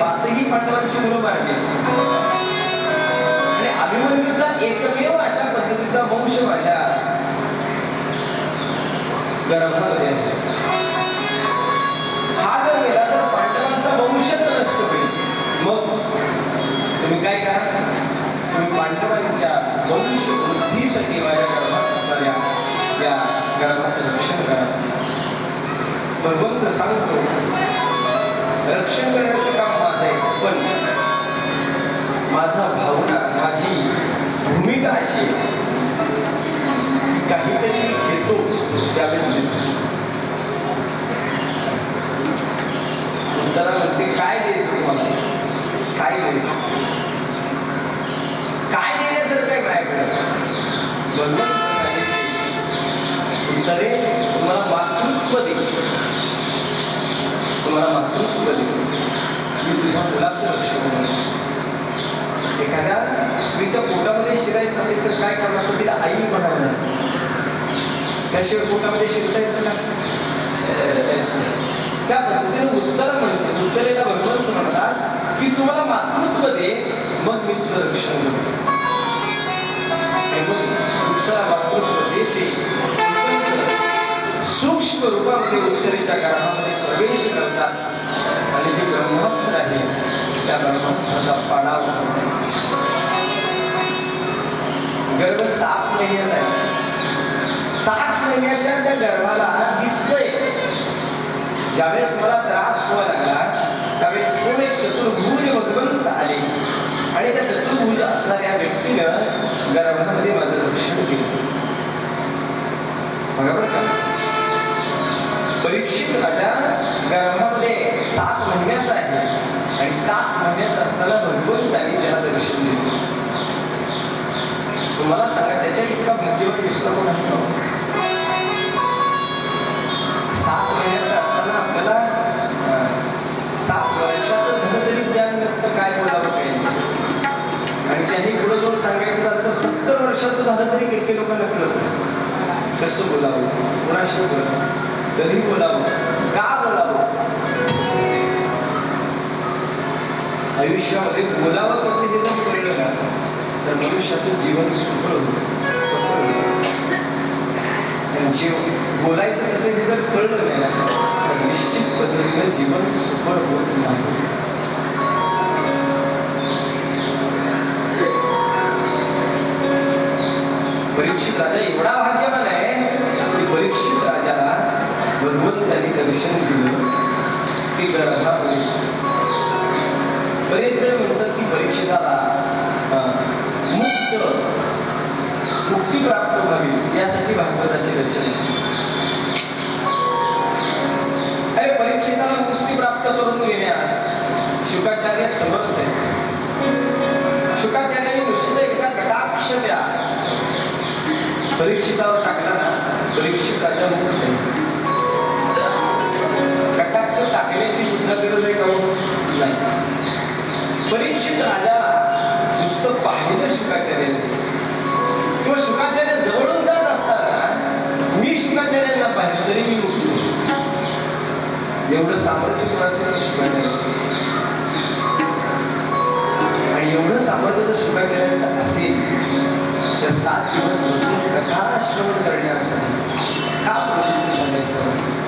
पाचही पांडवांची मुलं मारली. आणि अभिमन्यूचा एकमेव अशा पद्धतीचा वंश माझ्या गर्भामध्ये हा जर गेला तर पांडवांचा वंशच नष्ट होईल. मग तुम्ही काय करा? तुम्ही पांडवांच्या वंश वृद्धीसाठी माझ्या गर्भात असणाऱ्या या गर्भाचं रक्षण करा. भगवंत सांगतो रक्षण करण्याचं काम आहे पण माझा भावना माझी भूमिका अशी काहीतरी मी घेतो त्यावेळेस देतो म्हणते काय द्यायचं तुम्हाला? काय द्यायचं? काय देण्यासारखं काय माझ्याकडे तुम्हाला मातृत्व दे. तुम्हाला मातृत्व दे. किंवा मुलाचं लक्ष म्हणून. एखाद्या स्त्रीच्या पोटामध्ये शिरायचं असेल तर काय करणार? तर तिला आई म्हणावं त्याशिवाय पोटामध्ये शिरता येतं का? त्या पद्धतीने उत्तर म्हणते. उत्तरेला भगवंत म्हणतात की तुम्हाला मातृत्व दे मग मी तुझं रक्षण करतो उत्तरा मातृत्व देते सूक्ष्म रूपामध्ये उत्तरेच्या गर्भामध्ये प्रवेश करतात. ब्रह्मास्त्र आहे. त्या ब्रह्मास्त्राचा पाडाव. गर्भ सात महिन्याचा आहे. सात महिन्याच्या त्या गर्भाला दिसतंय. ज्यावेळेस मला त्रास व्हायला लागला त्यावेळेस कोण एक चतुर्भुज भगवंत आले. आणि त्या चतुर्भुज असणाऱ्या व्यक्तीनं गर्भामध्ये माझं रक्षण केलं. बघा बरं का? परीक्षित राजा गर्भामध्ये महिन्याचा आहे. आणि सात महिन्याचा असताना भगवंताने त्याला दर्शन दिलं. तुम्हाला सांगा त्याच्या इतका भाग्यवान दुसरा कोण आहे सात महिन्याचं असताना आपल्याला सात वर्षाचं झालं तरी ज्ञान नसतं काय बोलावं काही आणि त्याही पुढे जाऊन सांगायचं झालं तर सत्तर वर्षाचं झालं तरी काही काही लोकांना कळत कसं बोलावं? कुणाशी बोलावं? कधी बोलावं? का बोलावं? आयुष्यामध्ये बोलावं कसं हे जर कळलं ना तर मनुष्याचं जीवन सुखळ सफळ त्यांचे जीव बोलायचं कसं हे जर कळलं नाही तर निश्चित पद्धतीने जीवन सफळ होत नाही. परीक्षित राजा एवढा भाग्यवान आहे की परीक्षित राजाला भगवंतांनी दर्शन दिलं. ती गर्भामध्ये बरेच जण म्हणतात की परीक्षकाला मुक्त मुक्ती प्राप्त व्हावी यासाठी भागवताची रचना. अरे परीक्षिताला मुक्ती प्राप्त करून घेण्यास शुकाचार्य समर्थ आहे शुकाचार्याने नुसतं एकदा कटाक्ष द्या. परीक्षितावर टाकला ना परीक्षिताच्या मुक्त. कटाक्ष टाकण्याची सुद्धा गरज आहे का हो? नाही. परीक्षित राजा नुसतं पाहिलं शुकाचार्य किंवा शुकाचार्य जवळून जात असताना मी शुकाचार्यांना पाहिजे तरी मी मुक्त एवढं सामर्थ्य कोणाचं शुकाचार्य आणि एवढं सामर्थ्य जर शुकाचार्यांचं असेल तर सात दिवस बसून कथा श्रवण करण्यासाठी का प्रयत्न झाल्याचं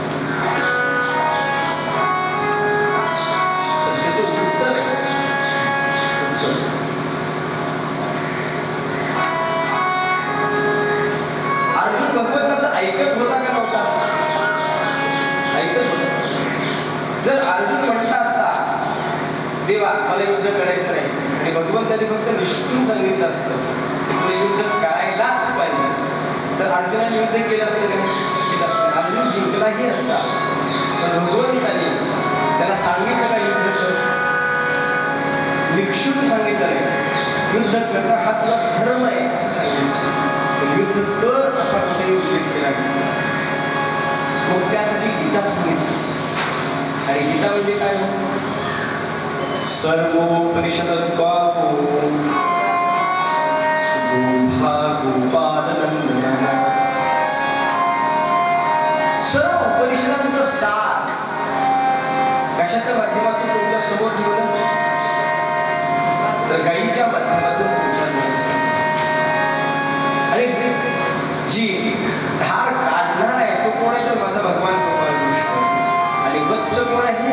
युद्ध करायचं नाही. आणि भगवंताने फक्त निष्ठून सांगितलं असतं पुढे युद्ध करायलाच पाहिजे. तर अर्जुनाने युद्ध केलं असतं केलं असतं. अर्जुन जिंकलाही असता. पण भगवंताने त्याला सांगितलं का युद्ध कर? निक्षून सांगितलं नाही. युद्ध करणं हा तुला धर्म आहे असं सांगितलं. युद्ध कर असा कुठेही उल्लेख केला मग त्यासाठी गीता सांगितली. आणि गीता म्हणजे काय म्हणतो सर्वोपनिषदत्वापो गोधा गोपालनंदन सर्व उपनिषदांचं सार कशाच्या माध्यमातून तुमच्यासमोर ठेवलं तर गाईच्या माध्यमातून तुमच्यासमोर. आणि जी धार काढणार आहे तो कोण आहे तर माझा भगवान गोपाल आणि वत्स कोण आहे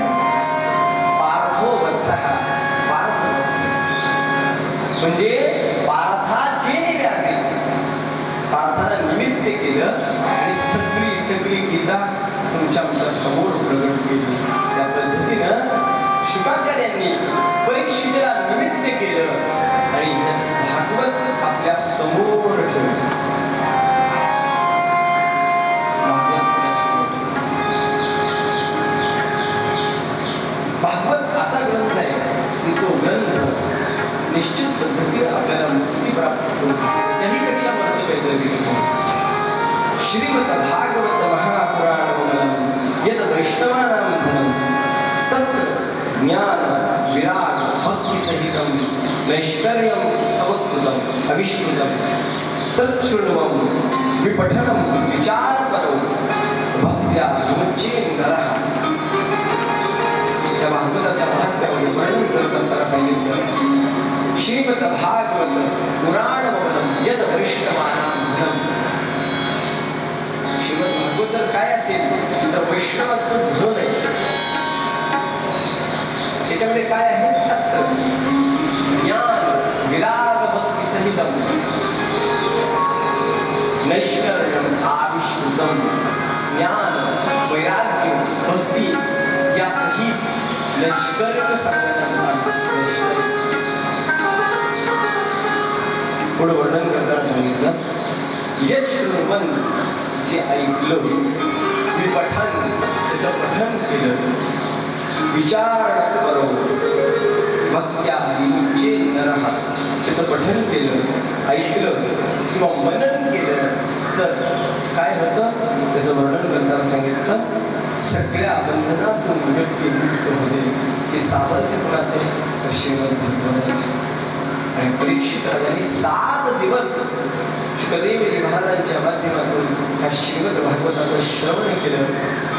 म्हणजे पार्थाचे व्याजे पार्थाला निमित्त केलं आणि सगळी सगळी गीता तुमच्या आमच्यासमोर प्रगट केली. त्या पद्धतीनं शुकाचार्यांनी परीक्षेला निमित्त केलं आणि हे भागवत आपल्यासमोर ठेवलं. वरचं काहीतरी नाही. श्रीमद भागवत वैष्णवानां धनम तत्र ज्ञान विराग भक्ति सहितम नैष्कर्यम अवकृतम अविष्कृतम तत्शृण्वम विपठनम विचारपरो भक्त्या विमुच्ये नरः त्या भागवताच्या महात्म्यामध्ये वर्णन करत असताना सांगितलं वैष्णवानां श्रीमद भागवत जर काय असेल? तर वैष्णवाचं धन आहे. त्याच्यामध्ये काय आहे? तत्व. ज्ञान विराग भक्ती सहितम. नैष्कर्यम आविष्कृतम. ज्ञान वैराग्य भक्ती या सहित नैष्कर्य सांगण्याचं नाव पुढे वर्णन करताना सांगितलं. यश श्रवण जे ऐकलं मी पठन त्याचं पठन केलं. विचार करो भक्त्या न राहत त्याचं पठन केलं ऐकलं किंवा मनन केलं तर काय होतं? त्याचं वर्णन करताना सांगितलं सगळ्या बंधनातून व्यक्ती मुक्त होते ते सामर्थ्य कुणाचे तर श्रीमद भगवंताचे आणि परीक्षित राजांनी सात दिवस शुकदेवजी महाराजांच्या माध्यमातून ह्या श्रीमद भागवताचं श्रवण केलं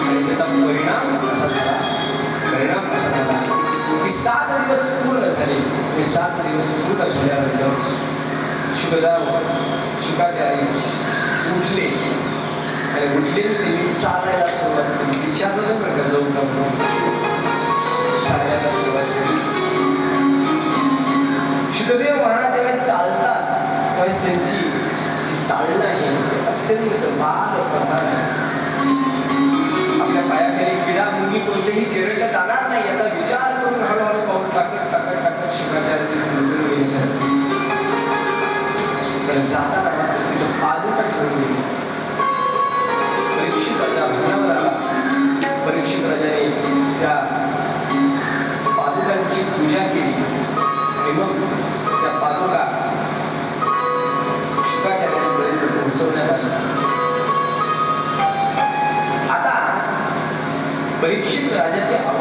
आणि त्याचा परिणाम असा झाला परिणाम असा झाला की सात दिवस पूर्ण झाले. हे सात दिवस पूर्ण झाल्यानंतर शुकदाव शुकाचार्य उठले. आणि उठले त्यांनी चालायला सुरुवात केली. विचारलं बरं का जाऊ चालायला सुरुवात केली. शुकदेव महाराज जेव्हा चालतात त्यावेळेस त्यांची चालणं ही अत्यंत बाल प्रधान आहे आपल्या पायाखाली किडा मुंगी कोणतेही चिरडलं जाणार नाही याचा विचार करून हळूहळू पाऊल टाकत टाकत टाकत शुक्राचार्य मंदिर गेले जाताना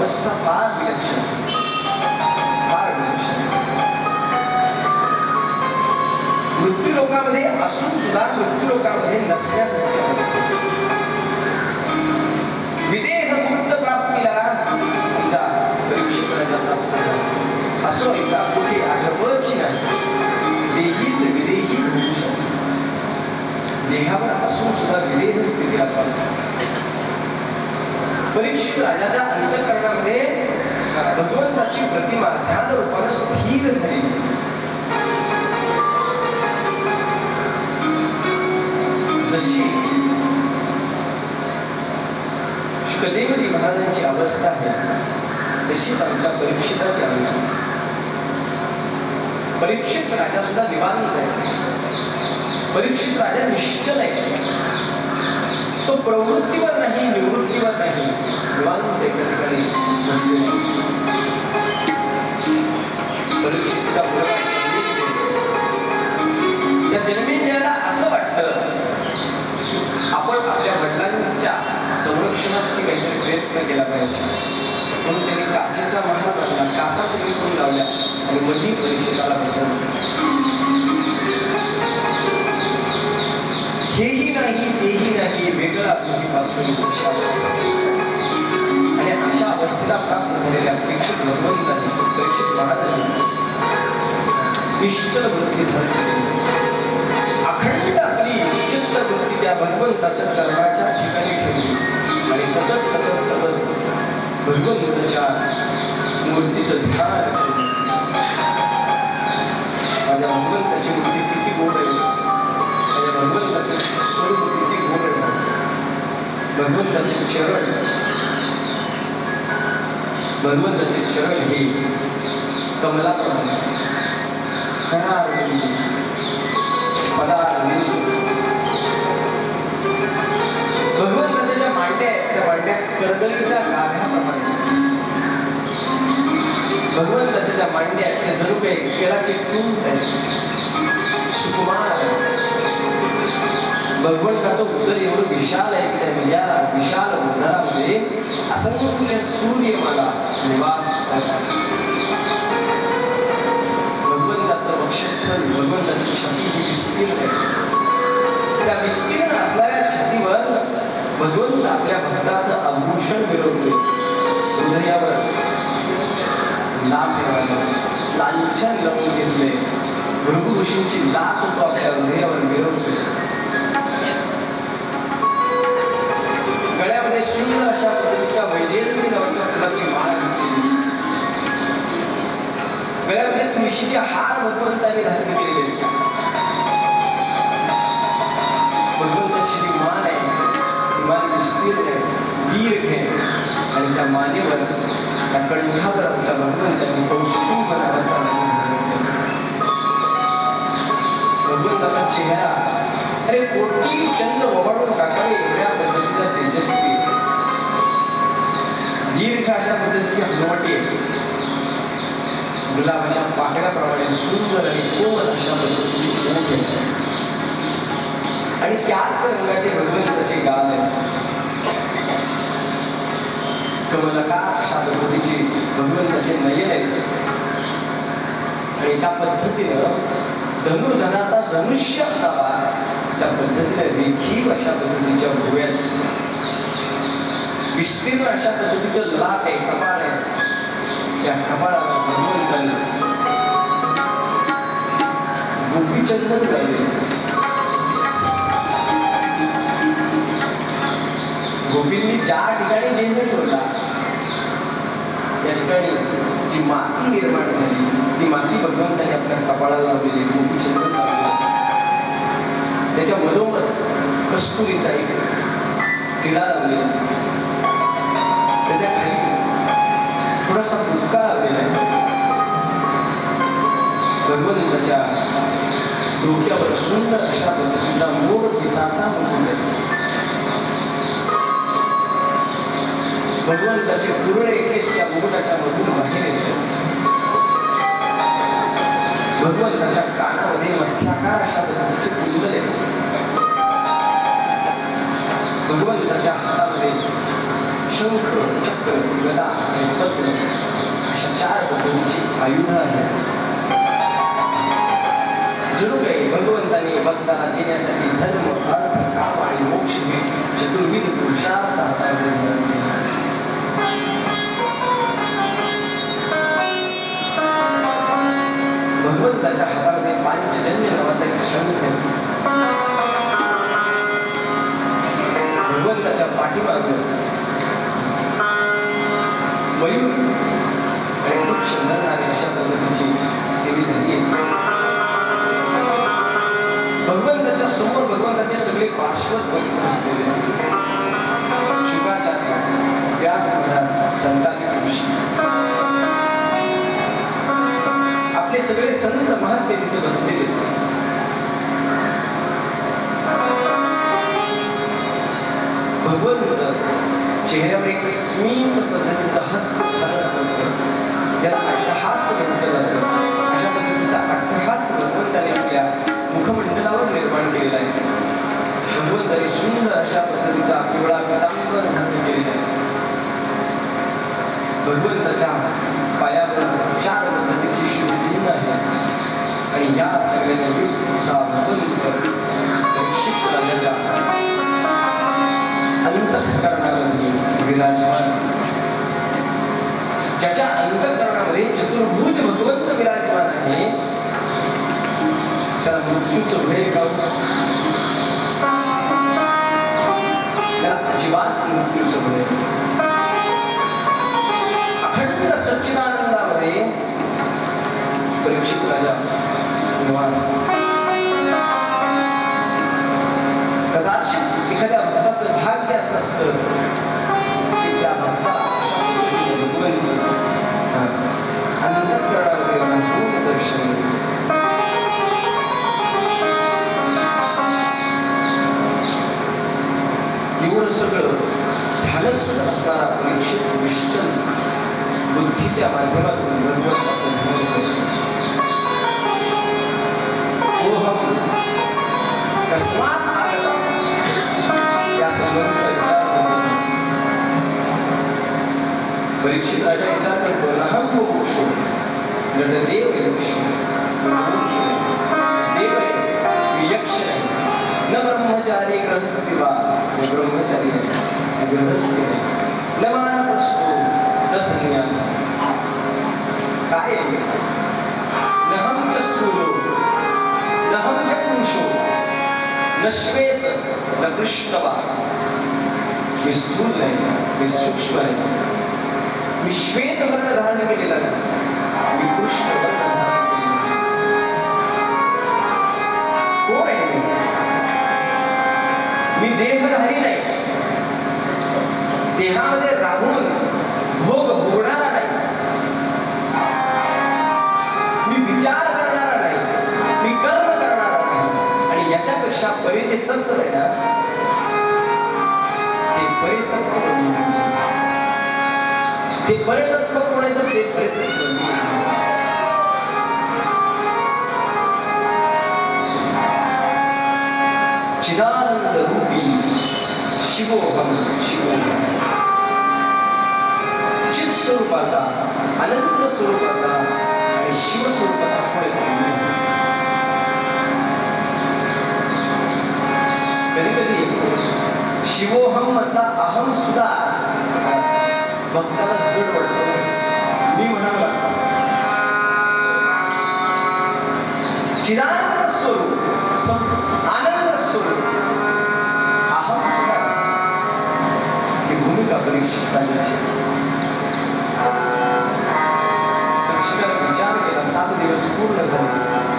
राजाची अवस्था फार विलक्षण फार विलक्षण मृत्यू लोकामध्ये असून सुद्धा मृत्यू लोकामध्ये नसण्यासारखी अवस्था विदेह मुक्त प्राप्तीला आमचा परीक्षित राजा असो ऐसा कुठे आठवची नाही देहीच विदेही होऊ शकते देहावर असून सुद्धा विदेह स्थितीला परीक्षित राजाच्या अंतकरणामध्ये भगवंताची प्रतिमा ध्यान रूपानं स्थिर झाली. जशी शुकदेवजी महाराजांची अवस्था आहे तशीच आमच्या परीक्षिताची अवस्था. परीक्षित राजा सुद्धा निवांत आहे. परीक्षित राजा निश्चल आहे. तो प्रवृत्तीवर नाही निवृत्तीवर नाही. निवांत एका ठिकाणी त्या असं वाटलं आपण आपल्या वडिलांच्या संरक्षणासाठी काहीतरी प्रयत्न केला पाहिजे. म्हणून त्यांनी काचेचा महाराज काचा सगळी करून लावल्या आणि मधी परीक्षकाला बसवलं. नाही अशा अवस्था आणि अशा अवस्थेला प्राप्त झालेल्या प्रेक्षक भगवंतांनी प्रेक्षक महाराजांनी निश्चल वृत्ती ठरली अखंड आपली चित्त वृत्ती त्या भगवंताच्या चरणाच्या ठिकाणी ठेवली आणि सतत सतत सतत भगवंताच्या मूर्तीचं ध्यान केलं. माझ्या भगवंताची मूर्ती किती गोड आहे माझ्या भगवंताचं स्वरूप किती गोड आहे भगवंताचे चरण. भगवंताचे चरण हे कमलाप्रमाणे. कणारविंद, पदारविंद. भगवंताच्या ज्या मांड्या आहेत त्या मांड्या करदळीच्या गाभ्याप्रमाणे. भगवंताच्या ज्या मांड्या आहेत त्या जणू काही केळाचे टूंब आहेत सुकुमार भगवंताचं उदर एवढं विशाल आहे की त्या विजा विशाल उदरामध्ये असंख्य सूर्य मला निवास करतात. भगवंताचं वक्षस्थल भगवंताची छती ही विस्तीर्ण आहे. त्या विस्तीर्ण असणाऱ्या छतीवर भगवंत आपल्या भक्ताचं आभूषण मिळवतोय. हृदयावर लाभ मिळवण्यास लालछन लावून घेतले भृगु ऋषींची लात तो आपल्या हृदयावर मिळवतोय. सुंदर अशा पद्धतीच्या वैजयंती नावाच्या फुलाची माळ गळ्यामध्ये तुळशीचे हार भगवंतांनी धारण केलेले भगवंताची जी मान आहे ती मान विस्तीर्ण आहे दीर्घ आहे. आणि त्या मानेवर त्या कंठावर आमच्या भगवंतांनी कौस्तुभ नावाचा भगवंताचा चेहरा अरे कोटी चंद्र ओवाळून टाकावे एवढ्या पद्धतीचा तेजस्वी दीर्घ अशा पद्धतीची हनुवटी आहे गुलाबाच्या पाकळ्याप्रमाणे सुंदर आणि कोमल अशा पद्धतीची ओठ आहे आणि त्याच रंगाचे भगवंताचे गाल आहे कमलका अशा पद्धतीचे भगवंताचे नयन आहेत. आणि ज्या पद्धतीनं धनुर्धनाचा धनुष्य असावा त्या पद्धतीने रेखीव अशा पद्धतीच्या भुव्यात विस्तीर्ण अशा पद्धतीचं लाट आहे कपाळ आहे. त्या कपाळाला भगवंताने गोपीचंदन झाले गोपींनी ज्या ठिकाणी जन्म ठेवला त्या ठिकाणी जी माती निर्माण झाली ती माती भगवंताने आपल्या कपाळाला लावलेली गोपीचंदन लावले त्याच्या मधोमध कस्तुरीचा एक किडा लावलेला. थोडासा बुक्का लावलेला आहे. भगवंताच्या डोक्यावर सुंदर अशा पद्धतीचा मोड पिसाचा मुकुट आहे. भगवंताचे पूर्ण केस त्या मुकुटाच्या मधून बाहेर येतात भगवंताच्या कानामध्ये मत्स्याकार अशा पद्धतीचे कुंडल आहे. भगवंताच्या हातामध्ये शंख चक्र गदा आणि पत्र अशा चार पद्धतीची आयुध आहेत जणू काही भगवंताने भक्ताला देण्यासाठी धर्म अर्थ काम आणि मोक्ष हे चतुर्विध पुरुषार्थ हातामध्ये धारण केले. भगवंताच्या हातामध्ये पांचजन्य नावाचा एक शंख भगवंताच्या पाठीमागे बैल आणि खूप शंधणारी अशा पद्धतीची सेवी झाली. भगवंताच्या समोर भगवंताचे सगळे पार्श्वत असलेले शुकाचार्य व्यास महाराज संतांनी आपले सगळे संत महात्मे तिथे बसलेले भगवंत चेहऱ्यावर एक स्मित पद्धतीचं हास्य धारण ज्याला अट्टहास म्हटलं जातं. अशा पद्धतीचा अट्टहास भगवंताने आपल्या मुखमंडलावर निर्माण केलेला आहे. भगवंताने सुंदर अशा पद्धतीचा पिवळा पितांबर धारण केलेला आहे. भगवंताच्या पायावर चार पद्धतीची शुभचिन्ह आहे. आणि या सगळ्यांना युक्त असा भगवंत परीक्षित अंतःकरणामध्ये विराजमान. ज्याच्या अंतःकरणामध्ये चतुर्भुज भगवंत विराजमान आहे त्याला मृत्यूचं भय का अजिबात मृत्यूचं भय अखंड सच्चिदानंदामध्ये परीक्षित राजा निवास. एवढं सगळं ध्यानस्थ असणारा परीक्षित निश्चल बुद्धीच्या माध्यमातून भगवंताचं ध्यान करतो कस्मात परीक्षित राजा विचार करतो नहम मोक्षो नटदेव यक्षो देव यक्ष न ब्रह्मचारी ग्रहस्थी वा। ब्रह्मचारी ग्रहस्थी न मानप्रस्थो न संन्यास। काय नहम च स्थूलो नहम च पुरुषो न श्वेत, न कृष्ण वा। मी स्थूल नाही सूक्ष्म नाही मी श्वेत वर्ण धारण केलेला मी कृष्ण वर्ण कोण आहे. मी? देहधारी नाही देहामध्ये राहून भोग भोगणारा नाही. मी विचार करणारा नाही. मी कर्म करणारा नाही. आणि याच्यापेक्षा परे जे तंत्र आहे ना ते तत्व कोण आहे तर ते परितत्व मी चिदानंद रूपी शिवोहम शिवोहम चित स्वरूपाचा अनंत स्वरूपाचा आणि शिव स्वरूपाचा फळ कधी कधी शिवोहम मधला अहम सुद्धा भक्ताला जड वाटतो. मी म्हणाला चिदानंद स्वरूप आनंद स्वरूप अहम सुद्धा ही भूमिका परीक्षित करण्याची विचार केला सात दिवस पूर्ण झाले.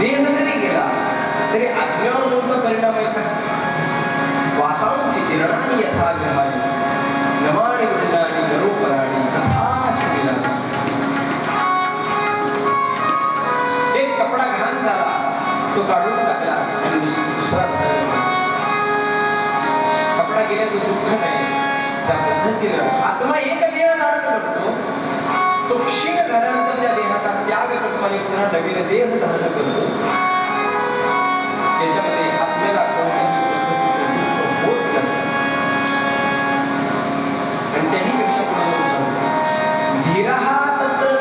देह जरी गेला तरी आत्म्यावर पूर्ण परिणाम आहे का वासांशी किरणाने यथा ग्रहाने नमाने वृंदाने नरोपराणी तथा एक कपडा घाण झाला तो काढून टाकला आणि दुसरा कपडा गेल्याचं दुःख नाही त्या पद्धतीनं आत्मा एक देह धारण करतो तो क्षीण झाल्यानंतर त्या देहाचा त्याग करतो आणि पुन्हा नवीन देह धारण करतो. त्याच्यामध्ये आपल्याला कोणत्याही पद्धतीचे दुःख होत नाही. आणि हा नंतर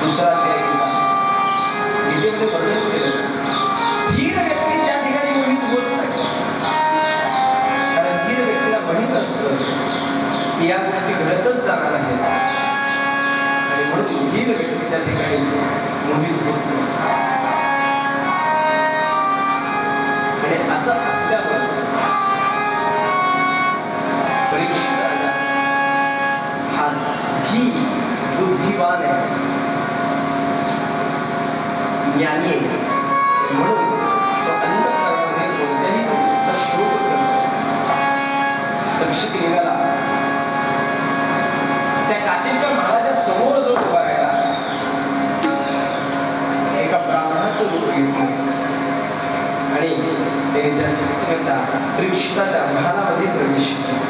दुसरा अध्याय घेतला गीतेमध्ये व्यक्ती त्या ठिकाणी मोहित होत नाही. कारण धीर व्यक्तीला माहीत असतं या गोष्टी घडतच जाणार आहेत. म्हणून व्यक्ती त्या ठिकाणी मोहित होत आणि असं असल्यावर परीक्षित हा धी बुद्धिवान आहे. ज्ञानी आहे. म्हणून तो अंतःकरणामध्ये कोणत्याही गोष्टीचा शोध करतो निघाला त्या काचेच्या समोर जो उभा राहिला एका ब्राह्मणाचं रूप घेतलं आणि त्याने त्या चकचकाच्या परीक्षिताच्या महालामध्ये प्रवेश केला.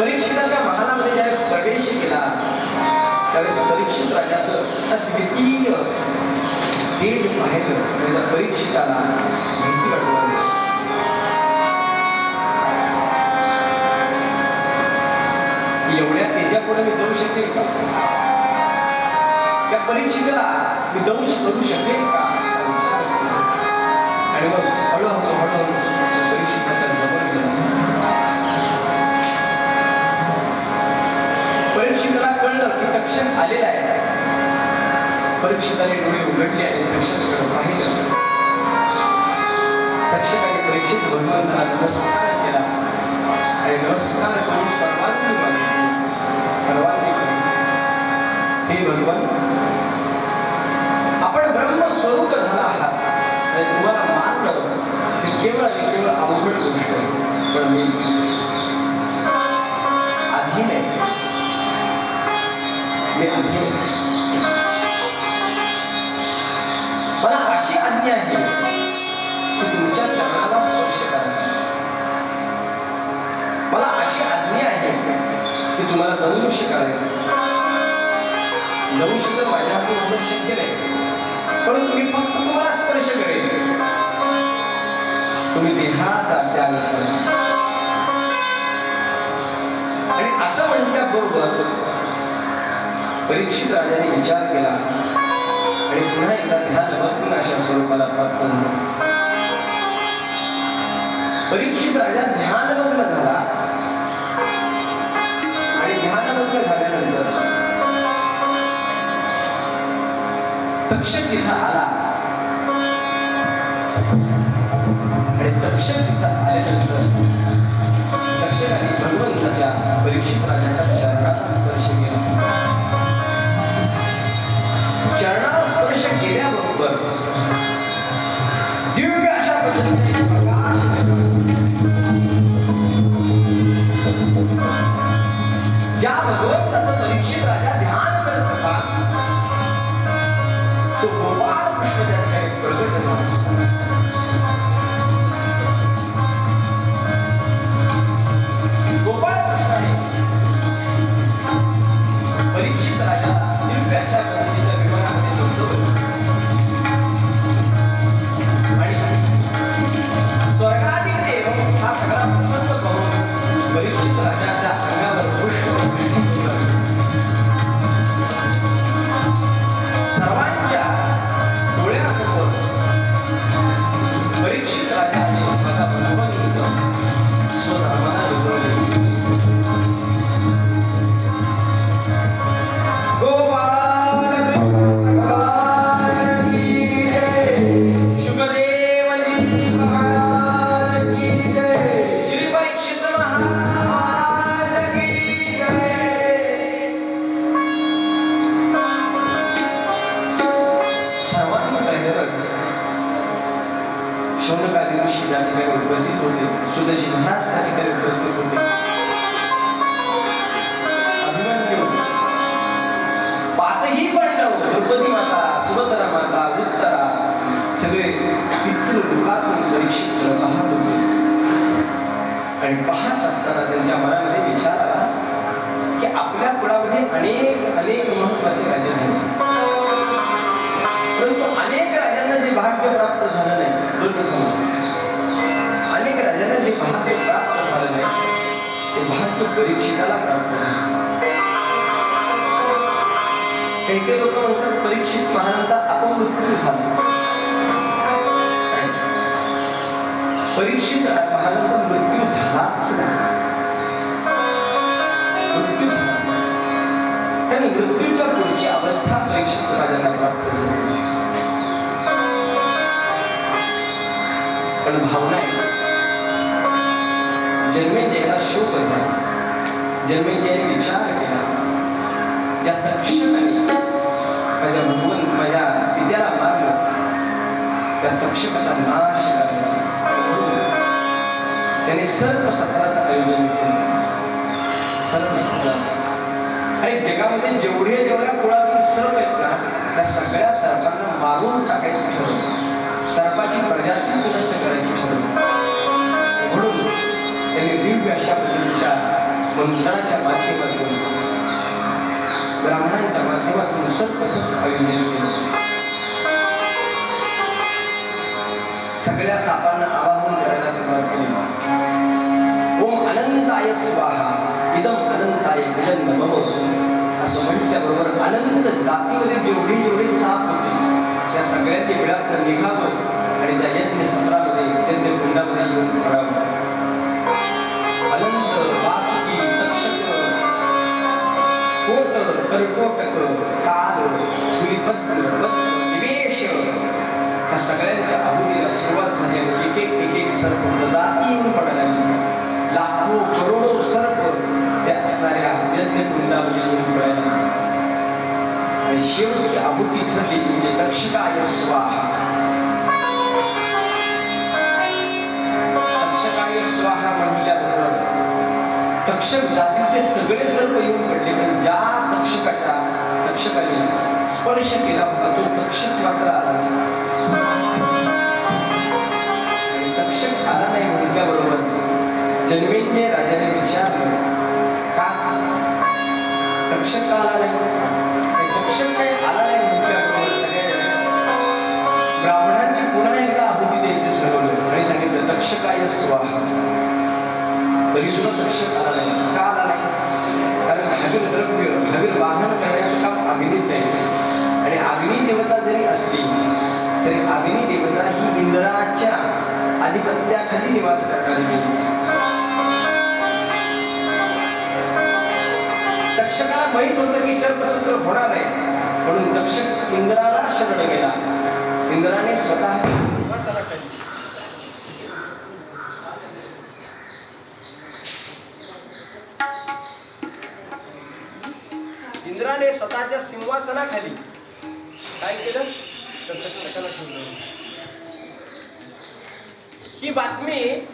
परीक्षिताच्या महालामध्ये ज्यावेळेस प्रवेश केला त्यावेळेस परीक्षित राजाचं अद्वितीय तेज पाहिलं आणि म्हणजे त्या परीक्षिताला भीती वाटू एवढ्या त्याच्यापुढे मी जाऊ शकेल का? त्या परीक्षेला मी दंश करू शकेल का? आणि मग हळूहळू हळूहळू परीक्षिताच्या जवळ गेलं. परीक्षिताला कळलं की तक्षण आलेला आहे. परीक्षिताने डोळे उघडले आणि तक्षणाकडे पाहिलं. तक्षकाने परीक्षित भगवंताला नमस्कार केला. आणि नमस्कार करून हे भगवान आपण ब्रह्मस्वरूप झाला आहात. आणि तुम्हाला मानलं की केवळ आणि केवळ अवघड गोष्ट पण मी अधीन आहे. मी अधीन मला अशी आज्ञा आहे की तुमच्या चरणाला स्पर्श करायची. मला अशी आज्ञा आहे की तुम्हाला दंश करायचं दंश तर माझ्या शक्य नाही. परंतु मी फक्त तुम्हाला स्पर्श करेन तुम्ही देहाचा त्याग करा. आणि असं म्हणण्याबरोबर परीक्षित राजाने विचार केला. आणि पुन्हा एकदा ध्यानमग्न अशा स्वरूपाला प्राप्त झालं. परीक्षित राजा ध्यानमग्न झाला. तक्षक तिथं आला. आणि तक्षक तिथं आल्यानंतर तक्षकाने भगवंताच्या परीक्षित राजाच्या चरणाला स्पर्श केला. परीक्षित राजाच्या अंगावर पुष्प सर्वांच्या सगळे पितृ लोकातून परीक्षित पाहत होते. आणि पाहत असताना त्यांच्या मनामध्ये विचार आला की आपल्या कुळामध्ये अनेक अनेक महत्त्वाचे राजे झाले परंतु अनेक राजांना जे भाग्य प्राप्त झालं नाही अनेक राजांना जे भाग्य प्राप्त झालं नाही ते भाग्य परीक्षिताला प्राप्त झालं. काही काही लोक म्हणतात परीक्षित महाराजांचा अपमृत्यू झाला. परीक्षित महाराजांचा मृत्यू झालाच मृत्यू झाला. कारण मृत्यूच्या पुढची अवस्था परीक्षित राजाला प्राप्त झाली. पण भावना जन्मे जन्मेजयाला शोक झाला जन्मेजयाने विचार केला. सर्व सत्राचं आयोजन केलं. सर्व सत्राचं आणि जगामध्ये जेवढे जेवढ्या कुळातून सर्प आहेत ना त्या सगळ्या सर्पांना मारून टाकायचं ठरवलं. सर्पाची प्रजातीच नष्ट करायची ठरवलं. म्हणून त्यांनी दिव्य अशा पद्धतीच्या मंत्राच्या माध्यमातून ब्राह्मणांच्या माध्यमातून सर्प सत्र आयोजन केलं. सगळ्या सापांना आवाहन करायला सुरुवात केली. अनंताय स्वाहा. इदम अनंताय इदम नमः असं म्हटल्याबरोबर अनंत जातीमध्ये जेवढी जेवढी साप होती त्या सगळ्यांनी वेळात निघावं आणि त्या यज्ञ सत्रामध्ये यज्ञ कुंडामध्ये येऊन पडावं अनंत वासुकी तक्षक कोट कर्कोटक काल गुलिपद्म निवेश या सगळ्यांच्या आहुतीला सुरुवात झाली आणि एक एक एक एक सर्व प्रजाती येऊन पडायला लागली लाखो करोडो सर्प त्या असणाऱ्या यज्ञ कुंडामध्ये येऊन आणि शेवटची आहुती ठरली म्हणजे दक्षकाय स्वाहा दक्षकाय स्वाहा म्हटल्याबरोबर तक्षक जातीचे सगळे सर्व येऊन पडले पण ज्या तक्षकाच्या तक्षकाने स्पर्श केला होता तो तक्षक मात्र आला तक्षक आला नाही म्हटल्याबरोबर जन्मेंद्र राजाने विचारलं का? तक्षक का आला नाही आणि तक्षक काही आला नाही म्हटल्याबरोबर सगळ्या ब्राह्मणांनी पुन्हा एकदा आहुती द्यायचं ठरवलं आणि सांगितलं तक्षकाय स्वाहा. तरी सुद्धा तक्षक आला नाही. का आला नाही? कारण हवीर द्रव्य हवीर वाहन करण्याचं काम अग्नीच आहे. आणि अग्नी देवता जरी असली तरी अग्नी देवता ही इंद्राच्या आधिपत्याखाली निवास करणारी तक्षकाला माहीत होतं की सर्पसत्र होणार आहे. म्हणून तक्षक इंद्राला शरण गेला. इंद्राने स्वतः इंद्राने स्वतःच्या सिंहासनाखाली काय केलं? तर तक्षकाला ठेवलं. ही बातमी